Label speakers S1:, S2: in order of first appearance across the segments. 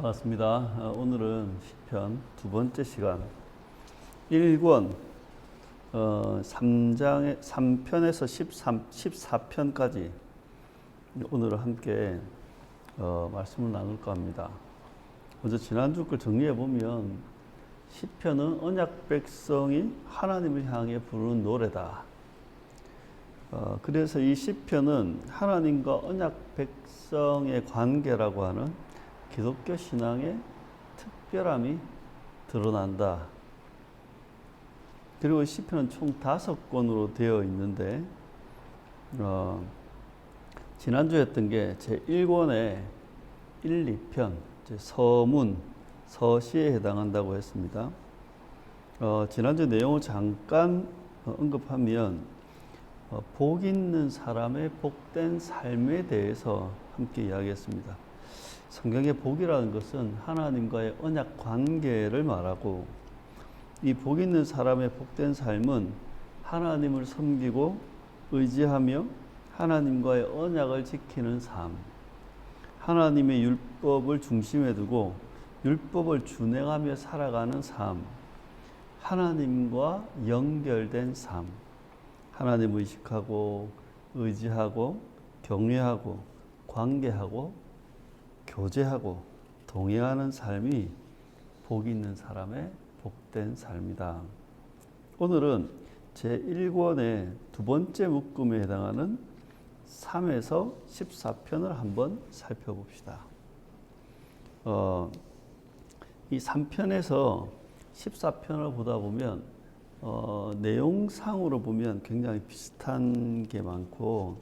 S1: 반갑습니다. 어, 오늘은 시편 두 번째 시간 1권 어, 3장에 3편에서 13, 14편까지 오늘 함께 어, 말씀을 나눌까 합니다. 먼저 지난주 걸 정리해 보면 시편은 언약 백성이 하나님을 향해 부르는 노래다. 어, 그래서 이 시편은 하나님과 언약 백성의 관계라고 하는 기독교 신앙의 특별함이 드러난다. 그리고 시편은 총 다섯 권으로 되어 있는데 어, 지난주에 했던 게 제 1권의 1, 2편 서문, 서시에 해당한다고 했습니다. 어, 지난주 내용을 잠깐 어, 언급하면 어, 복 있는 사람의 복된 삶에 대해서 함께 이야기했습니다. 성경의 복이라는 것은 하나님과의 언약 관계를 말하고 이 복 있는 사람의 복된 삶은 하나님을 섬기고 의지하며 하나님과의 언약을 지키는 삶, 하나님의 율법을 중심에 두고 율법을 준행하며 살아가는 삶, 하나님과 연결된 삶, 하나님 의식하고 의지하고 경외하고 관계하고 교제하고 동행하는 삶이 복 있는 사람의 복된 삶이다. 오늘은 제 1권의 두 번째 묶음에 해당하는 3에서 14편을 한번 살펴봅시다. 어, 이 3편에서 14편을 보다 보면 어, 내용상으로 보면 굉장히 비슷한 게 많고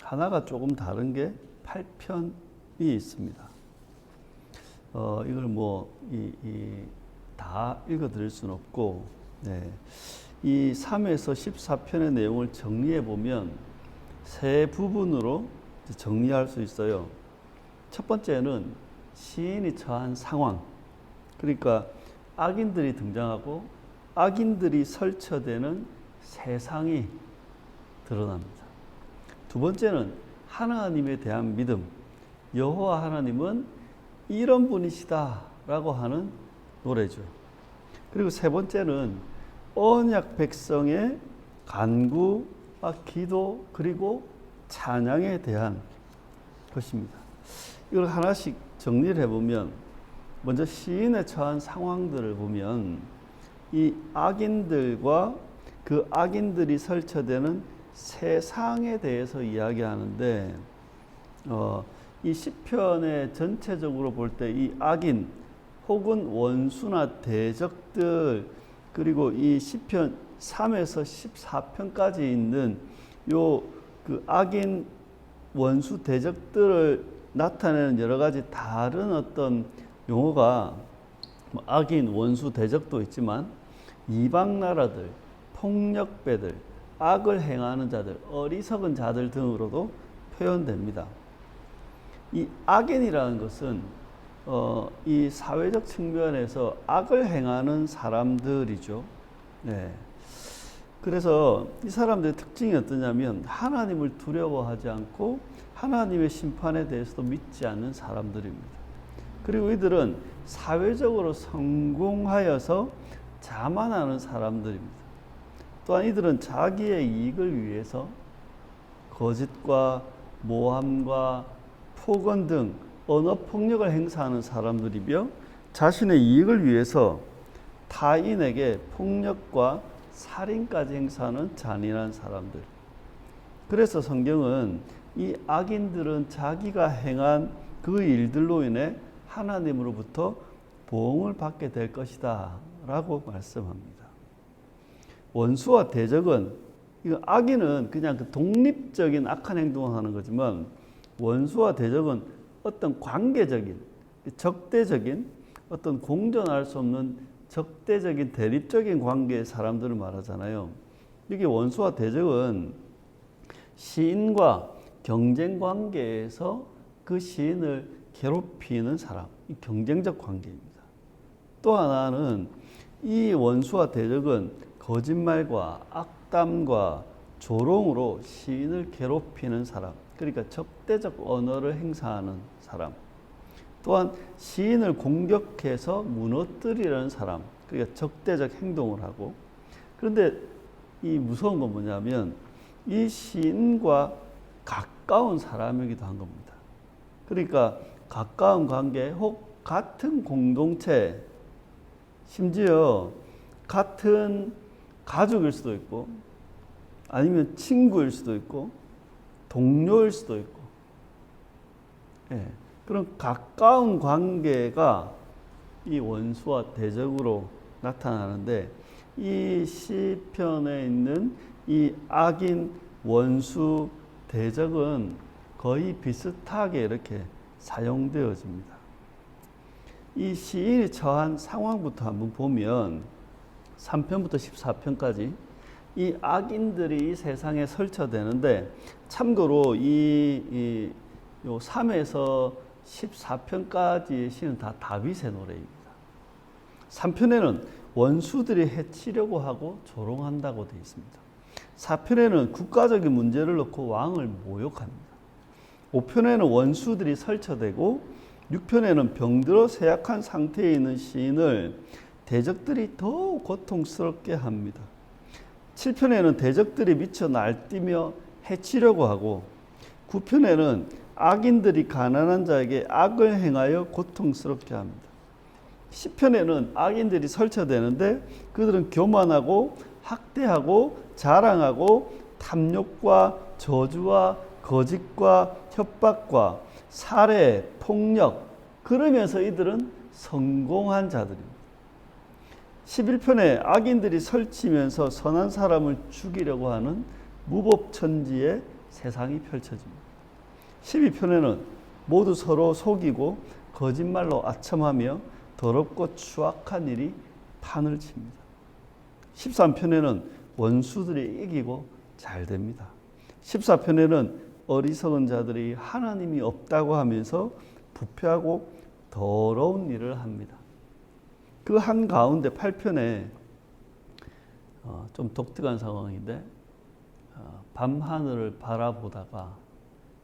S1: 하나가 조금 다른 게 8편이 있습니다. 어, 이걸 뭐, 이, 이, 다 읽어드릴 수는 없고, 네. 이 3에서 14편의 내용을 정리해 보면 세 부분으로 정리할 수 있어요. 첫 번째는 시인이 처한 상황. 그러니까 악인들이 등장하고 악인들이 설쳐되는 세상이 드러납니다. 두 번째는 하나님에 대한 믿음. 여호와 하나님은 이런 분이시다라고 하는 노래죠. 그리고 세 번째는 언약 백성의 간구와 기도 그리고 찬양에 대한 것입니다. 이걸 하나씩 정리를 해보면 먼저 시인의 처한 상황들을 보면 이 악인들과 그 악인들이 설쳐되는 세상에 대해서 이야기하는데 어, 이 시편의 전체적으로 볼 때 이 악인 혹은 원수나 대적들 그리고 이 시편 3에서 14편까지 있는 요 그 악인 원수 대적들을 나타내는 여러 가지 다른 어떤 용어가 뭐 악인 원수 대적도 있지만 이방 나라들 폭력배들 악을 행하는 자들 어리석은 자들 등으로도 표현됩니다. 이 악인이라는 것은 어, 이 사회적 측면에서 악을 행하는 사람들이죠. 네. 그래서 이 사람들의 특징이 어떠냐면 하나님을 두려워하지 않고 하나님의 심판에 대해서도 믿지 않는 사람들입니다. 그리고 이들은 사회적으로 성공하여서 자만하는 사람들입니다. 또한 이들은 자기의 이익을 위해서 거짓과 모함과 폭언 등 언어 폭력을 행사하는 사람들이며 자신의 이익을 위해서 타인에게 폭력과 살인까지 행사하는 잔인한 사람들. 그래서 성경은 이 악인들은 자기가 행한 그 일들로 인해 하나님으로부터 보응을 받게 될 것이다. 라고 말씀합니다. 원수와 대적은, 악인은 그냥 그 독립적인 악한 행동을 하는 거지만, 원수와 대적은 어떤 관계적인, 적대적인, 어떤 공존할 수 없는 적대적인 대립적인 관계의 사람들을 말하잖아요. 이게 원수와 대적은 시인과 경쟁 관계에서 그 시인을 괴롭히는 사람, 경쟁적 관계입니다. 또 하나는 이 원수와 대적은 거짓말과 악담과 조롱으로 시인을 괴롭히는 사람, 그러니까 적대적 언어를 행사하는 사람. 또한 시인을 공격해서 무너뜨리려는 사람, 그러니까 적대적 행동을 하고 그런데 이 무서운 건 뭐냐면 이 시인과 가까운 사람이기도 한 겁니다. 그러니까 가까운 관계 혹 같은 공동체 심지어 같은 가족일 수도 있고 아니면 친구일 수도 있고 동료일 수도 있고 예, 그런 가까운 관계가 이 원수와 대적으로 나타나는데 이 시편에 있는 이 악인 원수 대적은 거의 비슷하게 이렇게 사용되어집니다. 이 시인이 처한 상황부터 한번 보면 3편부터 14편까지 이 악인들이 이 세상에 설쳐되는데 참고로 이, 이, 요 3에서 14편까지의 시는 다 다윗의 노래입니다. 3편에는 원수들이 해치려고 하고 조롱한다고 되어 있습니다. 4편에는 국가적인 문제를 놓고 왕을 모욕합니다. 5편에는 원수들이 설쳐되고 6편에는 병들어 쇠약한 상태에 있는 시인을 대적들이 더욱 고통스럽게 합니다. 7편에는 대적들이 미쳐 날뛰며 해치려고 하고 9편에는 악인들이 가난한 자에게 악을 행하여 고통스럽게 합니다. 10편에는 악인들이 설쳐되는데 그들은 교만하고 학대하고 자랑하고 탐욕과 저주와 거짓과 협박과 살해, 폭력 그러면서 이들은 성공한 자들입니다. 11편에 악인들이 설치면서 선한 사람을 죽이려고 하는 무법천지의 세상이 펼쳐집니다. 12편에는 모두 서로 속이고 거짓말로 아첨하며 더럽고 추악한 일이 판을 칩니다. 13편에는 원수들이 이기고 잘 됩니다. 14편에는 어리석은 자들이 하나님이 없다고 하면서 부패하고 더러운 일을 합니다. 그 한 가운데 8편에 어, 좀 독특한 상황인데 어, 밤 하늘을 바라보다가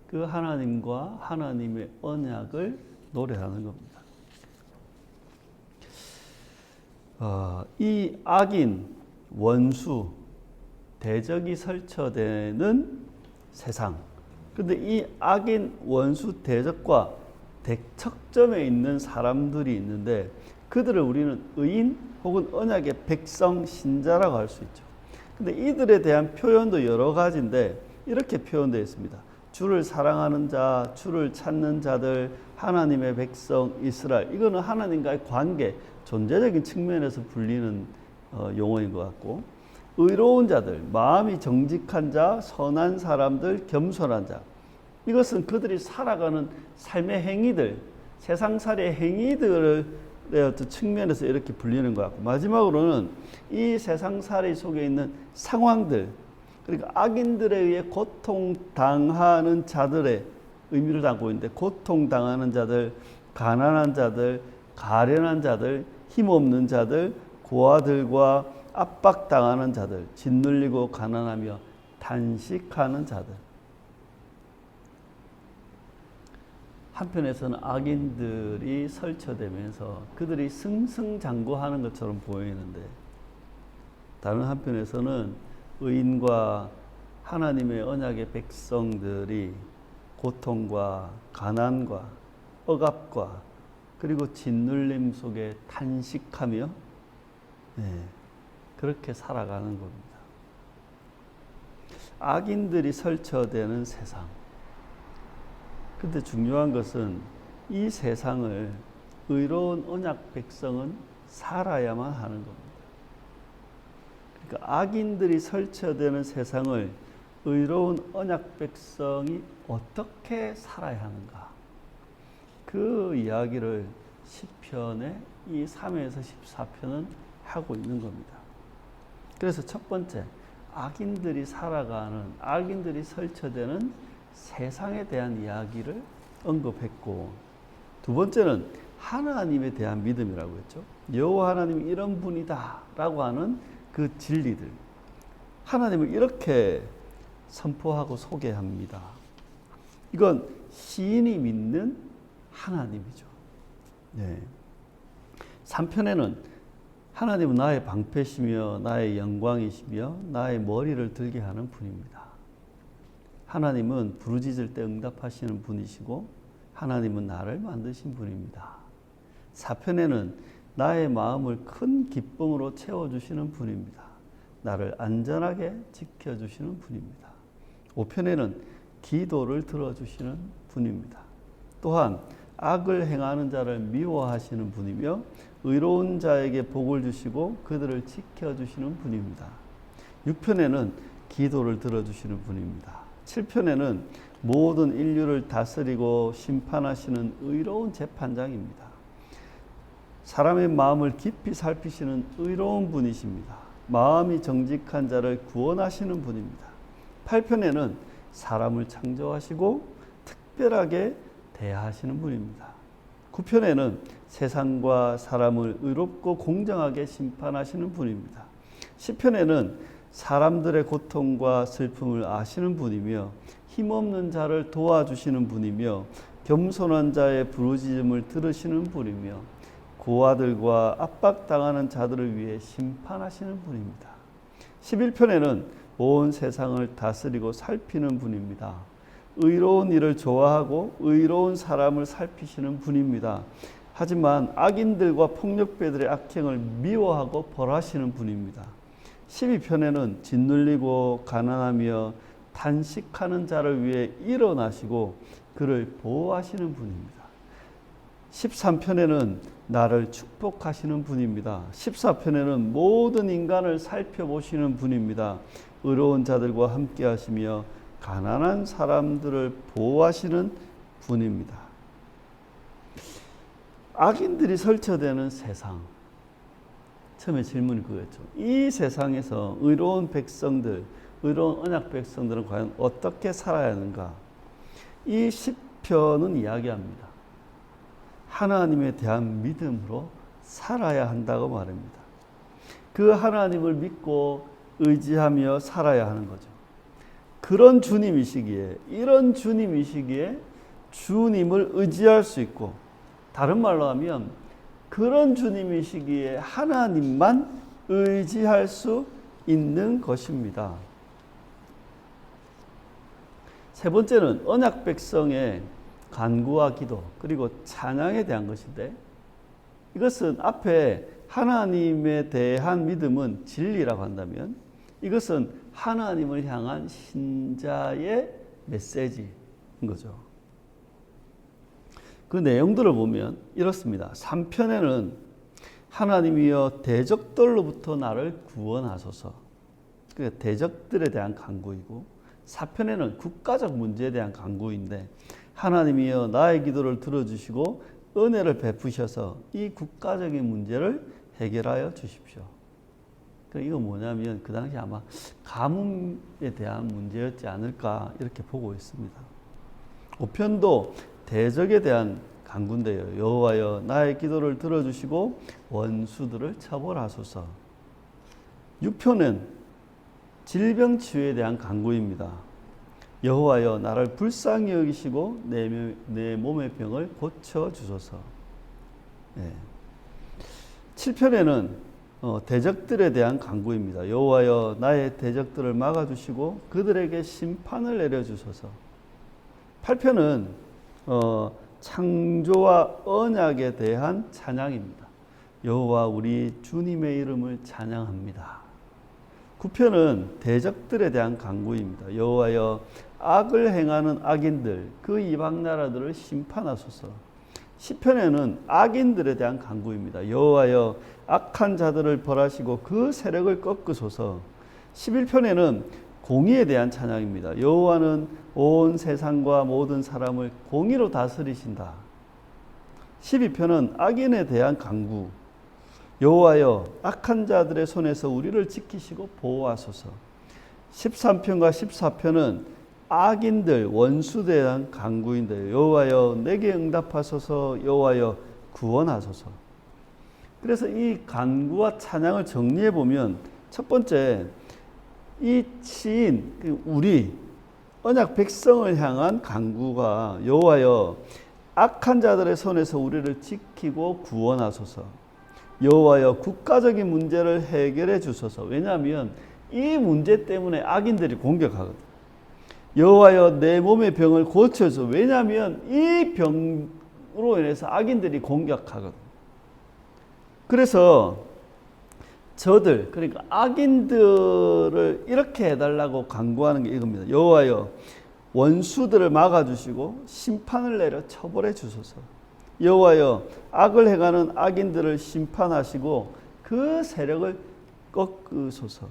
S1: 그 하나님과 하나님의 언약을 노래하는 겁니다. 어, 이 악인, 원수, 대적이 설쳐되는 세상. 근데 이 악인, 원수, 대적과 대척점에 있는 사람들이 있는데 그들을 우리는 의인 혹은 언약의 백성, 신자라고 할 수 있죠. 근데 이들에 대한 표현도 여러 가지인데 이렇게 표현되어 있습니다. 주를 사랑하는 자, 주를 찾는 자들, 하나님의 백성, 이스라엘. 이거는 하나님과의 관계, 존재적인 측면에서 불리는 어, 용어인 것 같고, 의로운 자들, 마음이 정직한 자, 선한 사람들, 겸손한 자. 이것은 그들이 살아가는 삶의 행위들, 세상살이의 행위들의 어떤 측면에서 이렇게 불리는 것 같고, 마지막으로는 이 세상살이 속에 있는 상황들, 그러니까 악인들에 의해 고통 당하는 자들의 의미를 담고 있는데 고통 당하는 자들, 가난한 자들, 가련한 자들, 힘없는 자들, 고아들과 압박당하는 자들, 짓눌리고 가난하며 단식하는 자들. 한편에서는 악인들이 설쳐되면서 그들이 승승장구하는 것처럼 보이는데 다른 한편에서는 의인과 하나님의 언약의 백성들이 고통과 가난과 억압과 그리고 짓눌림 속에 탄식하며 네, 그렇게 살아가는 겁니다. 악인들이 설쳐되는 세상. 근데 중요한 것은 이 세상을 의로운 언약 백성은 살아야만 하는 겁니다. 그러니까 악인들이 설쳐되는 세상을 의로운 언약 백성이 어떻게 살아야 하는가? 그 이야기를 10편의 이 3에서 14편은 하고 있는 겁니다. 그래서 첫 번째, 악인들이 살아가는, 악인들이 설쳐되는 세상에 대한 이야기를 언급했고, 두 번째는 하나님에 대한 믿음이라고 했죠. 여호와 하나님이 이런 분이다라고 하는 그 진리들. 하나님을 이렇게 선포하고 소개합니다. 이건 시인이 믿는 하나님이죠. 네. 3편에는 하나님은 나의 방패시며 나의 영광이시며 나의 머리를 들게 하는 분입니다. 하나님은 부르짖을 때 응답하시는 분이시고 하나님은 나를 만드신 분입니다. 4편에는 나의 마음을 큰 기쁨으로 채워주시는 분입니다. 나를 안전하게 지켜주시는 분입니다. 5편에는 기도를 들어주시는 분입니다. 또한 악을 행하는 자를 미워하시는 분이며 의로운 자에게 복을 주시고 그들을 지켜주시는 분입니다. 6편에는 기도를 들어주시는 분입니다. 7편에는 모든 인류를 다스리고 심판하시는 의로운 재판장입니다. 사람의 마음을 깊이 살피시는 의로운 분이십니다. 마음이 정직한 자를 구원하시는 분입니다. 8편에는 사람을 창조하시고 특별하게 대하시는 분입니다. 9편에는 세상과 사람을 의롭고 공정하게 심판하시는 분입니다. 10편에는 사람들의 고통과 슬픔을 아시는 분이며 힘없는 자를 도와주시는 분이며 겸손한 자의 부르짖음을 들으시는 분이며 고아들과 압박당하는 자들을 위해 심판하시는 분입니다. 11편에는 온 세상을 다스리고 살피는 분입니다. 의로운 일을 좋아하고 의로운 사람을 살피시는 분입니다. 하지만 악인들과 폭력배들의 악행을 미워하고 벌하시는 분입니다. 12편에는 짓눌리고 가난하며 단식하는 자를 위해 일어나시고 그를 보호하시는 분입니다. 13편에는 나를 축복하시는 분입니다. 14편에는 모든 인간을 살펴보시는 분입니다. 의로운 자들과 함께 하시며 가난한 사람들을 보호하시는 분입니다. 악인들이 설쳐되는 세상. 처음에 질문이 그거였죠. 이 세상에서 의로운 백성들, 의로운 언약 백성들은 과연 어떻게 살아야 하는가? 이 시편은 이야기합니다. 하나님에 대한 믿음으로 살아야 한다고 말합니다. 그 하나님을 믿고 의지하며 살아야 하는 거죠. 그런 주님이시기에, 이런 주님이시기에 주님을 의지할 수 있고, 다른 말로 하면 그런 주님이시기에 하나님만 의지할 수 있는 것입니다. 세 번째는 언약 백성의 간구와 기도 그리고 찬양에 대한 것인데 이것은 앞에 하나님에 대한 믿음은 진리라고 한다면 이것은 하나님을 향한 신자의 메시지인 거죠. 그 내용들을 보면 이렇습니다. 3편에는 하나님이여 대적들로부터 나를 구원하소서. 그 대적들에 대한 간구이고 4편에는 국가적 문제에 대한 간구인데 하나님이여 나의 기도를 들어주시고 은혜를 베푸셔서 이 국가적인 문제를 해결하여 주십시오. 그 이거 뭐냐면 그 당시 아마 가뭄에 대한 문제였지 않을까 이렇게 보고 있습니다. 5편도 대적에 대한 간구인데요. 여호와여 나의 기도를 들어주시고 원수들을 처벌하소서. 6편은 질병 치유에 대한 간구입니다. 여호와여 나를 불쌍히 여기시고 내, 내 몸의 병을 고쳐 주소서. 네. 7편에는 어, 대적들에 대한 간구입니다. 여호와여 나의 대적들을 막아주시고 그들에게 심판을 내려주소서. 8편은 어, 창조와 언약에 대한 찬양입니다. 여호와 우리 주님의 이름을 찬양합니다. 9편은 대적들에 대한 강구입니다. 여호와여 악을 행하는 악인들 그 이방 나라들을 심판하소서. 10편에는 악인들에 대한 강구입니다. 여호와여 악한 자들을 벌하시고 그 세력을 꺾으소서. 11편에는 공의에 대한 찬양입니다. 여호와는 온 세상과 모든 사람을 공의로 다스리신다. 12편은 악인에 대한 강구. 여호와여 악한 자들의 손에서 우리를 지키시고 보호하소서. 13편과 14편은 악인들 원수에 대한 강구인데 여호와여 내게 응답하소서 여호와여 구원하소서. 그래서 이 간구와 찬양을 정리해 보면 첫 번째 이 시인 그 우리 언약 백성을 향한 간구가 여호와여 악한 자들의 손에서 우리를 지키고 구원하소서. 여호와여 국가적인 문제를 해결해 주소서. 왜냐하면 이 문제 때문에 악인들이 공격하거든. 여호와여 내 몸의 병을 고쳐서 왜냐하면 이 병으로 인해서 악인들이 공격하거든. 그래서 저들 그러니까 악인들을 이렇게 해달라고 강구하는 게 이겁니다. 여호와여 원수들을 막아주시고 심판을 내려 처벌해 주소서. 여호와여 악을 행하는 악인들을 심판하시고 그 세력을 꺾으소서.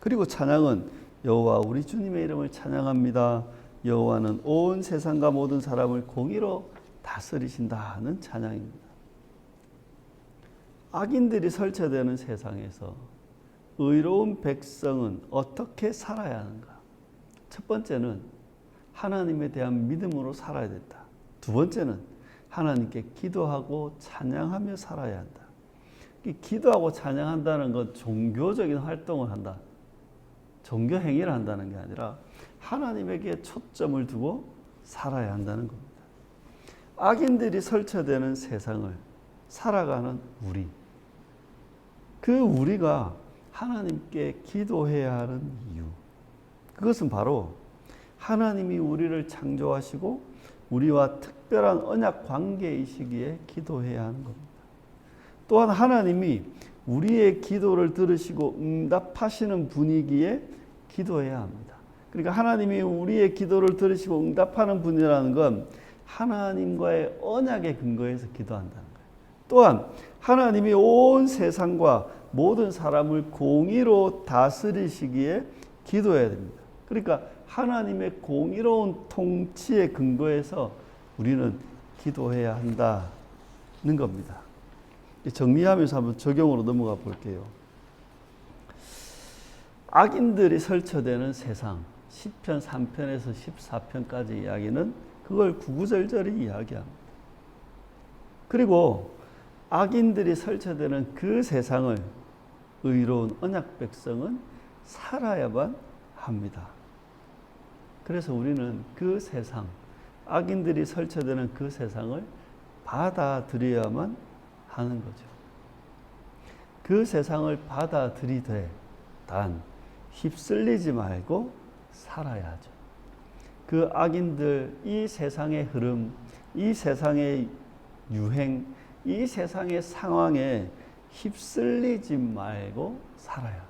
S1: 그리고 찬양은 여호와 우리 주님의 이름을 찬양합니다. 여호와는 온 세상과 모든 사람을 공의로 다스리신다는 찬양입니다. 악인들이 설치되는 세상에서 의로운 백성은 어떻게 살아야 하는가? 첫 번째는 하나님에 대한 믿음으로 살아야 된다. 두 번째는 하나님께 기도하고 찬양하며 살아야 한다. 이 기도하고 찬양한다는 건 종교적인 활동을 한다. 종교 행위를 한다는 게 아니라 하나님에게 초점을 두고 살아야 한다는 겁니다. 악인들이 설치되는 세상을 살아가는 우리. 그 우리가 하나님께 기도해야 하는 이유. 그것은 바로 하나님이 우리를 창조하시고 우리와 특별한 언약 관계이시기에 기도해야 하는 겁니다. 또한 하나님이 우리의 기도를 들으시고 응답하시는 분위기에 기도해야 합니다. 그러니까 하나님이 우리의 기도를 들으시고 응답하는 분이라는 건 하나님과의 언약의 근거에서 기도한다는 거예요. 또한 하나님이 온 세상과 모든 사람을 공의로 다스리시기에 기도해야 됩니다. 그러니까 하나님의 공의로운 통치의 근거에서 우리는 기도해야 한다는 겁니다. 정리하면서 한번 적용으로 넘어가 볼게요. 악인들이 설쳐되는 세상, 10편, 3편에서 14편까지 이야기는 그걸 구구절절히 이야기합니다. 그리고 악인들이 설쳐되는 그 세상을 의로운 언약 백성은 살아야만 합니다. 그래서 우리는 그 세상, 악인들이 설쳐되는 그 세상을 받아들여야만 하는 거죠. 그 세상을 받아들이되 단 휩쓸리지 말고 살아야죠. 그 악인들, 이 세상의 흐름, 이 세상의 유행, 이 세상의 상황에 휩쓸리지 말고 살아야 합니다.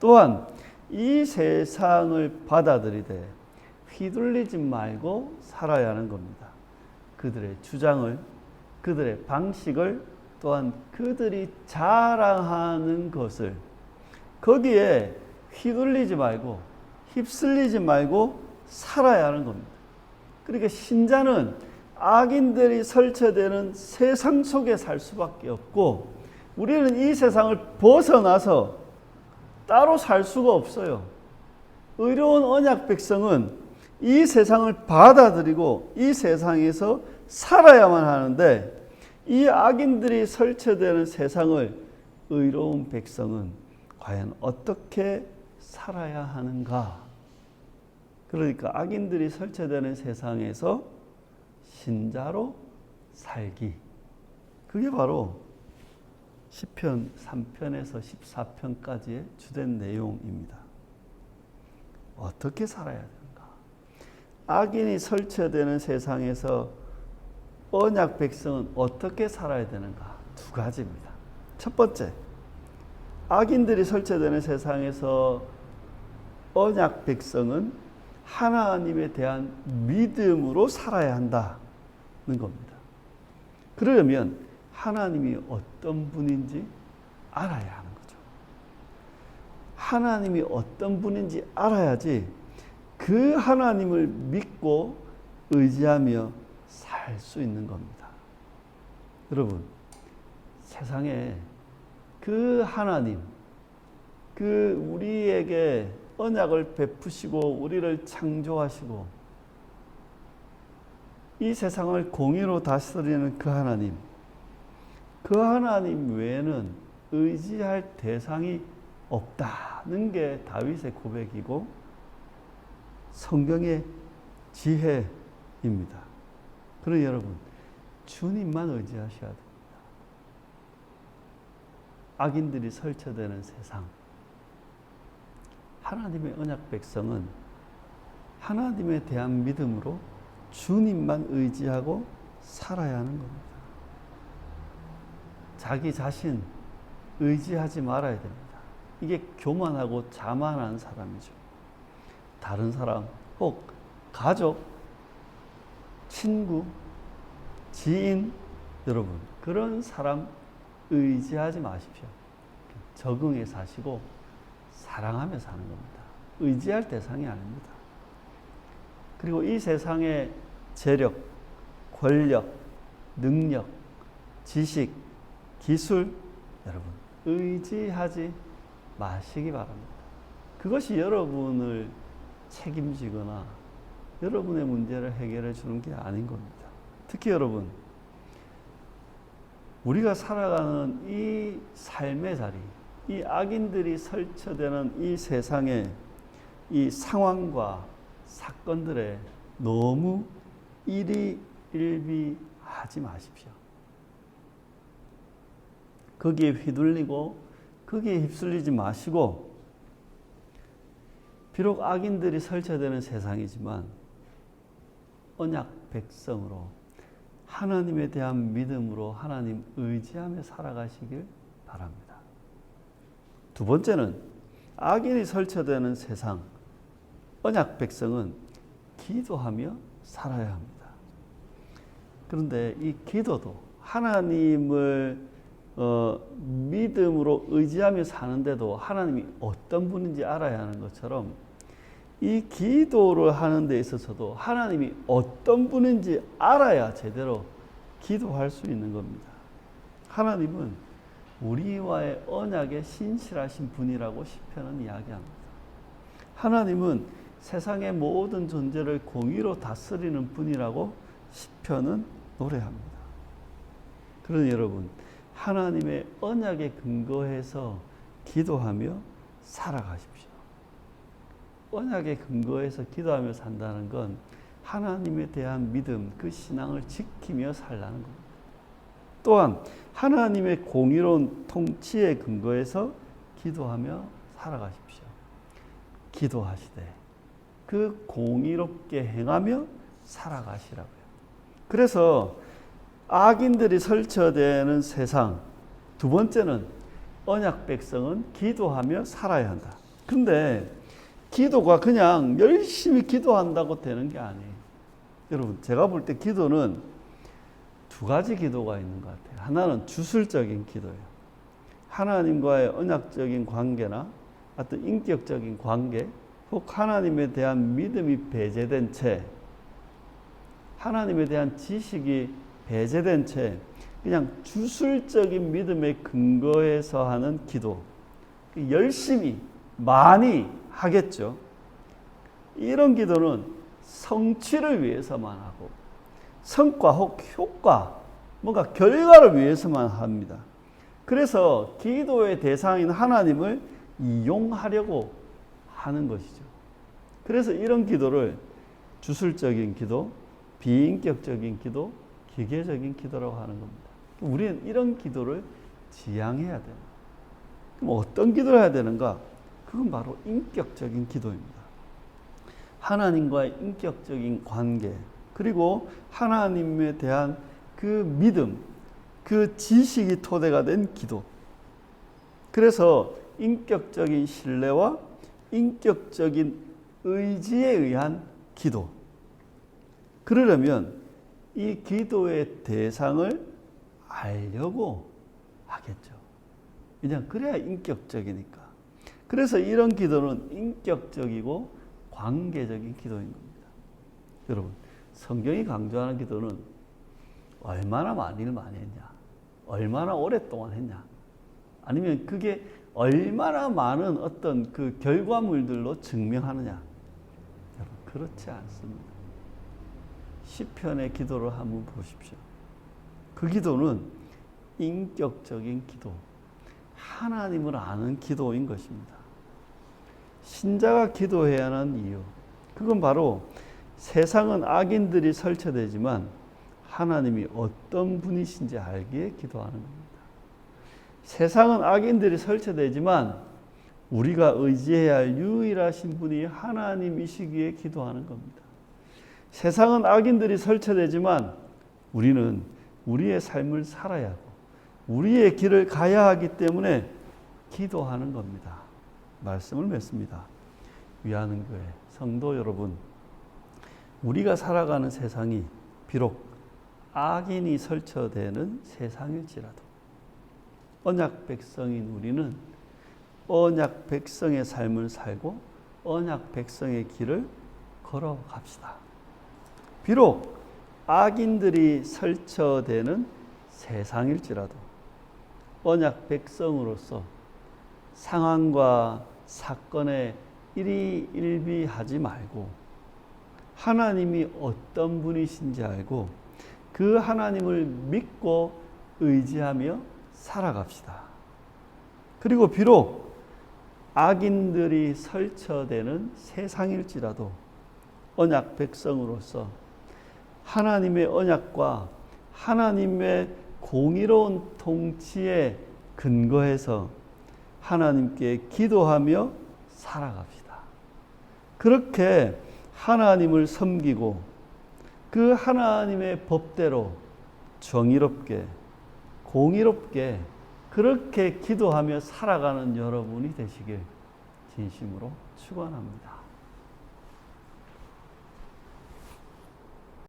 S1: 또한 이 세상을 받아들이되 휘둘리지 말고 살아야 하는 겁니다. 그들의 주장을, 그들의 방식을 또한 그들이 자랑하는 것을 거기에 휘둘리지 말고 휩쓸리지 말고 살아야 하는 겁니다. 그러니까 신자는 악인들이 설치되는 세상 속에 살 수밖에 없고 우리는 이 세상을 벗어나서 따로 살 수가 없어요. 의로운 언약 백성은 이 세상을 받아들이고 이 세상에서 살아야만 하는데 이 악인들이 설치되는 세상을 의로운 백성은 과연 어떻게 살아야 하는가? 그러니까 악인들이 설치되는 세상에서 신자로 살기. 그게 바로 10편 3편에서 14편까지의 주된 내용입니다. 어떻게 살아야 되는가? 악인이 설치되는 세상에서 언약 백성은 어떻게 살아야 되는가? 두 가지입니다. 첫 번째, 악인들이 설치되는 세상에서 언약 백성은 하나님에 대한 믿음으로 살아야 한다는 겁니다. 그러려면 하나님이 어떤 분인지 알아야 하는 거죠. 하나님이 어떤 분인지 알아야지 그 하나님을 믿고 의지하며 살 수 있는 겁니다. 여러분, 세상에 그 하나님, 그 우리에게 언약을 베푸시고 우리를 창조하시고 이 세상을 공의로 다스리는 그 하나님, 그 하나님 외에는 의지할 대상이 없다는 게 다윗의 고백이고 성경의 지혜입니다. 그러니 여러분, 주님만 의지하셔야 됩니다. 악인들이 설쳐되는 세상. 하나님의 언약 백성은 하나님에 대한 믿음으로 주님만 의지하고 살아야 하는 겁니다. 자기 자신 의지하지 말아야 됩니다. 이게 교만하고 자만한 사람이죠. 다른 사람, 혹 가족, 친구, 지인, 여러분, 그런 사람 의지하지 마십시오. 적응해 사시고 사랑하며 사는 겁니다. 의지할 대상이 아닙니다. 그리고 이 세상의 재력, 권력, 능력, 지식, 기술, 여러분, 의지하지 마시기 바랍니다. 그것이 여러분을 책임지거나 여러분의 문제를 해결해 주는 게 아닌 겁니다. 특히 여러분, 우리가 살아가는 이 삶의 자리, 이 악인들이 설쳐되는 이 세상의 이 상황과 사건들에 너무 일희일비하지 마십시오. 거기에 휘둘리고 거기에 휩쓸리지 마시고 비록 악인들이 설쳐되는 세상이지만 언약 백성으로 하나님에 대한 믿음으로 하나님 의지하며 살아가시길 바랍니다. 두 번째는 악인이 설쳐되는 세상, 언약 백성은 기도하며 살아야 합니다. 그런데 이 기도도 하나님을 어, 믿음으로 의지하며 사는데도 하나님이 어떤 분인지 알아야 하는 것처럼 이 기도를 하는 데 있어서도 하나님이 어떤 분인지 알아야 제대로 기도할 수 있는 겁니다. 하나님은 우리와의 언약에 신실하신 분이라고 시편은 이야기합니다. 하나님은 세상의 모든 존재를 공의로 다스리는 분이라고 시편은 노래합니다. 그러니 여러분, 하나님의 언약에 근거해서 기도하며 살아가십시오. 언약에 근거해서 기도하며 산다는 건 하나님에 대한 믿음, 그 신앙을 지키며 살라는 겁니다. 또한 하나님의 공의로운 통치에 근거해서 기도하며 살아가십시오. 기도하시되 그 공의롭게 행하며 살아가시라고요. 그래서 악인들이 설쳐되는 세상 두 번째는 언약 백성은 기도하며 살아야 한다. 근데 기도가 그냥 열심히 기도한다고 되는 게 아니에요. 여러분, 제가 볼 때 기도는 두 가지 기도가 있는 것 같아요. 하나는 주술적인 기도예요. 하나님과의 언약적인 관계나 어떤 인격적인 관계, 혹 하나님에 대한 믿음이 배제된 채, 하나님에 대한 지식이 배제된 채, 그냥 주술적인 믿음에 근거해서 하는 기도. 열심히, 많이 하겠죠. 이런 기도는 성취를 위해서만 하고, 성과 혹 효과, 뭔가 결과를 위해서만 합니다. 그래서 기도의 대상인 하나님을 이용하려고 하는 것이죠. 그래서 이런 기도를 주술적인 기도, 비인격적인 기도, 기계적인 기도라고 하는 겁니다. 우리는 이런 기도를 지향해야 돼요. 그럼 어떤 기도를 해야 되는가? 그건 바로 인격적인 기도입니다. 하나님과의 인격적인 관계, 그리고 하나님에 대한 그 믿음, 그 지식이 토대가 된 기도. 그래서 인격적인 신뢰와 인격적인 의지에 의한 기도. 그러려면 이 기도의 대상을 알려고 하겠죠. 그냥 그래야 인격적이니까. 그래서 이런 기도는 인격적이고 관계적인 기도인 겁니다. 여러분, 성경이 강조하는 기도는 얼마나 많이를 많이 했냐? 얼마나 오랫동안 했냐? 아니면 그게 얼마나 많은 어떤 그 결과물들로 증명하느냐? 그렇지 않습니다. 시편의 기도를 한번 보십시오. 그 기도는 인격적인 기도, 하나님을 아는 기도인 것입니다. 신자가 기도해야 하는 이유, 그건 바로 세상은 악인들이 설쳐되지만 하나님이 어떤 분이신지 알기에 기도하는 겁니다. 세상은 악인들이 설치되지만 우리가 의지해야 할 유일하신 분이 하나님이시기에 기도하는 겁니다. 세상은 악인들이 설치되지만 우리는 우리의 삶을 살아야 하고 우리의 길을 가야 하기 때문에 기도하는 겁니다. 말씀을 맺습니다. 위하는 교회 성도 여러분, 우리가 살아가는 세상이 비록 악인이 설쳐되는 세상일지라도 언약 백성인 우리는 언약 백성의 삶을 살고 언약 백성의 길을 걸어갑시다. 비록 악인들이 설쳐되는 세상일지라도 언약 백성으로서 상황과 사건에 일희일비하지 말고 하나님이 어떤 분이신지 알고 그 하나님을 믿고 의지하며 살아갑시다. 그리고 비록 악인들이 설쳐되는 세상일지라도 언약 백성으로서 하나님의 언약과 하나님의 공의로운 통치에 근거해서 하나님께 기도하며 살아갑시다. 그렇게 하나님을 섬기고 그 하나님의 법대로 정의롭게 공의롭게 그렇게 기도하며 살아가는 여러분이 되시길 진심으로 축원합니다.